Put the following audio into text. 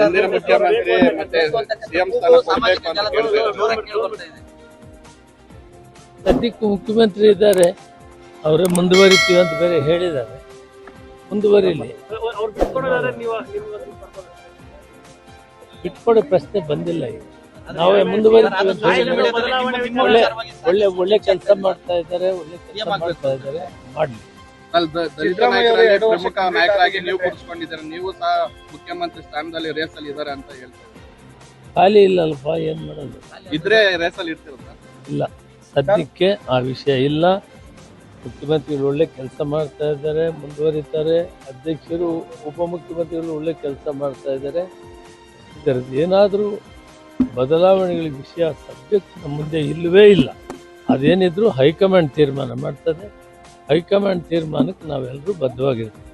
ಮುಂದಿನ ಮುಖ್ಯಮಂತ್ರಿ ಮತ್ತೆ ಸಿಎಂ ಸ್ಥಾನ ಕೊಡಬೇಕು ಅಂತ ಕೇಳ್ತಾರೆ ಸದ್ಯಕ್ಕೆ ಮುಖ್ಯಮಂತ್ರಿ ಇದ್ದಾರೆ, ಅವರೇ ಮುಂದುವರಿತೀವಿ ಅಂತ ಬೇರೆ ಹೇಳಿದ್ದಾರೆ. ಮುಂದುವರಿಲಿ. ಬಿಟ್ಕೊಡೋ ಪ್ರಶ್ನೆ ಬಂದಿಲ್ಲ ಈಗ. ನಾವೇ ಮುಂದುವರಿತೀವಿ ಒಳ್ಳೆ ಒಳ್ಳೆ ಒಳ್ಳೆ ಕೆಲಸ ಮಾಡ್ತಾ ಇದ್ದಾರೆ, ಒಳ್ಳೆ ಕೆಲಸ ಮಾಡ್ತಾ ಇದ್ದಾರೆ. ಮಾಡ್ಲಿ. ನಾಯಕರಾಗಿ ಪ್ರಮುಖ ನಾಯಕರಾಗಿ ನೀವು ಕೂರಿಸ್ಕೊಂಡಿದ್ದೀರ ನೀವು ಸಹ ಮುಖ್ಯಮಂತ್ರಿ ಸ್ಥಾನದಲ್ಲಿ ರೇಸ್ ಅಲ್ಲಿ ಇದಾರೆ ಅಂತ ಹೇಳ್ತಾರೆ ಖಾಲಿ ಇಲ್ಲಲ್ಪ ಏನ್ ಮಾಡೋದು? ಇದ್ರೆ ರೇಸ್ ಅಲ್ಲಿ ಇರ್ತಿರಲ್ಲ ಇಲ್ಲ ಸದ್ಯಕ್ಕೆ ಆ ವಿಷಯ ಇಲ್ಲ. ಮುಖ್ಯಮಂತ್ರಿಗಳು ಒಳ್ಳೆ ಕೆಲಸ ಮಾಡ್ತಾ ಇದ್ದಾರೆ ಮುಂದುವರಿತಾರೆ. ಅಧ್ಯಕ್ಷರು ಉಪಮುಖ್ಯಮಂತ್ರಿಗಳು ಒಳ್ಳೆ ಕೆಲಸ ಮಾಡ್ತಾ ಇದ್ದಾರೆ. ಇದರದ್ದು ಏನಾದರೂ ಬದಲಾವಣೆಗಳ ವಿಷಯ ಸದ್ಯಕ್ಕೆ ನಮ್ಮ ಮುಂದೆ ಇಲ್ಲವೇ ಇಲ್ಲ. ಅದೇನಿದ್ರು ಹೈಕಮಾಂಡ್ ತೀರ್ಮಾನ ಮಾಡ್ತದೆ. ಹೈಕಮಾಂಡ್ ತೀರ್ಮಾನಕ್ಕೆ ನಾವೆಲ್ಲರೂ ಬದ್ಧವಾಗಿರ್ತೀವಿ